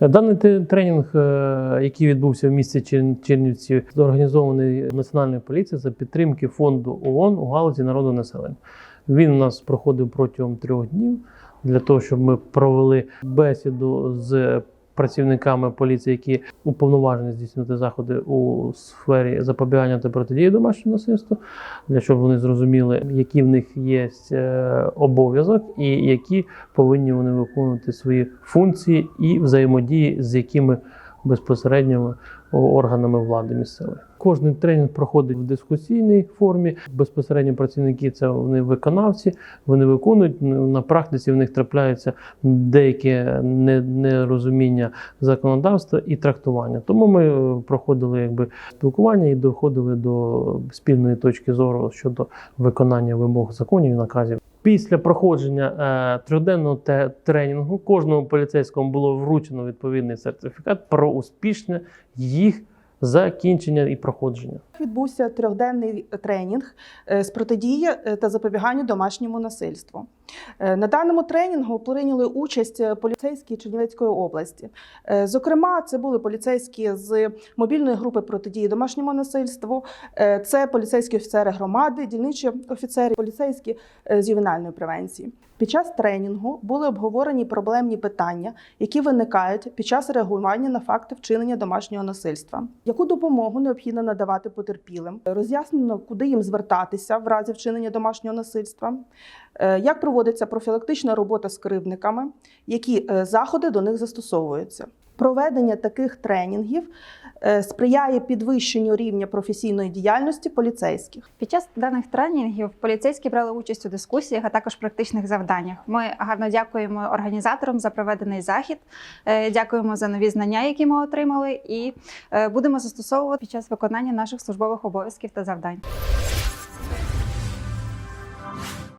Даний тренінг, е, який відбувся в місті Чер- Чернівці, організований Національною поліцією за підтримки фонду ООН у галузі народу населення. Він у нас проходив протягом трьох днів для того, щоб ми провели бесіду з працівниками поліції, які уповноважені здійснювати заходи у сфері запобігання та протидії домашньому насильству, для щоб вони зрозуміли, які в них є е, обов'язок і які повинні вони виконувати свої функції і взаємодії з якими безпосередньо органами влади місцевої. Кожний тренінг проходить в дискусійній формі. Безпосередньо працівники це вони виконавці, вони виконують на практиці. В них трапляється деяке нерозуміння законодавства і трактування. Тому ми е, проходили якби спілкування і доходили до спільної точки зору щодо виконання вимог законів і наказів. Після проходження е, трьохденного тренінгу кожному поліцейському було вручено відповідний сертифікат про успішне їх закінчення і проходження. Відбувся трьохденний тренінг е, з протидії е, та запобігання домашньому насильству. Е, На даному тренінгу прийняли участь е, поліцейські Чернівецької області. Е, Зокрема, це були поліцейські з мобільної групи протидії домашньому насильству, це поліцейські офіцери громади, дільничі офіцери, поліцейські з ювенальної превенції. Під час тренінгу були обговорені проблемні питання, які виникають під час реагування на факти вчинення домашнього насильства. Яку допомогу необхідно надавати потерпілим? Роз'яснено, куди їм звертатися в разі вчинення домашнього насильства, як проводиться профілактична робота з кривдниками, які е, заходи до них застосовуються. Проведення таких тренінгів е, сприяє підвищенню рівня професійної діяльності поліцейських. Під час даних тренінгів поліцейські брали участь у дискусіях, а також практичних завданнях. Ми гарно дякуємо організаторам за проведений захід. е, Дякуємо за нові знання, які ми отримали, і будемо застосовувати під час виконання наших службових обов'язків та завдань.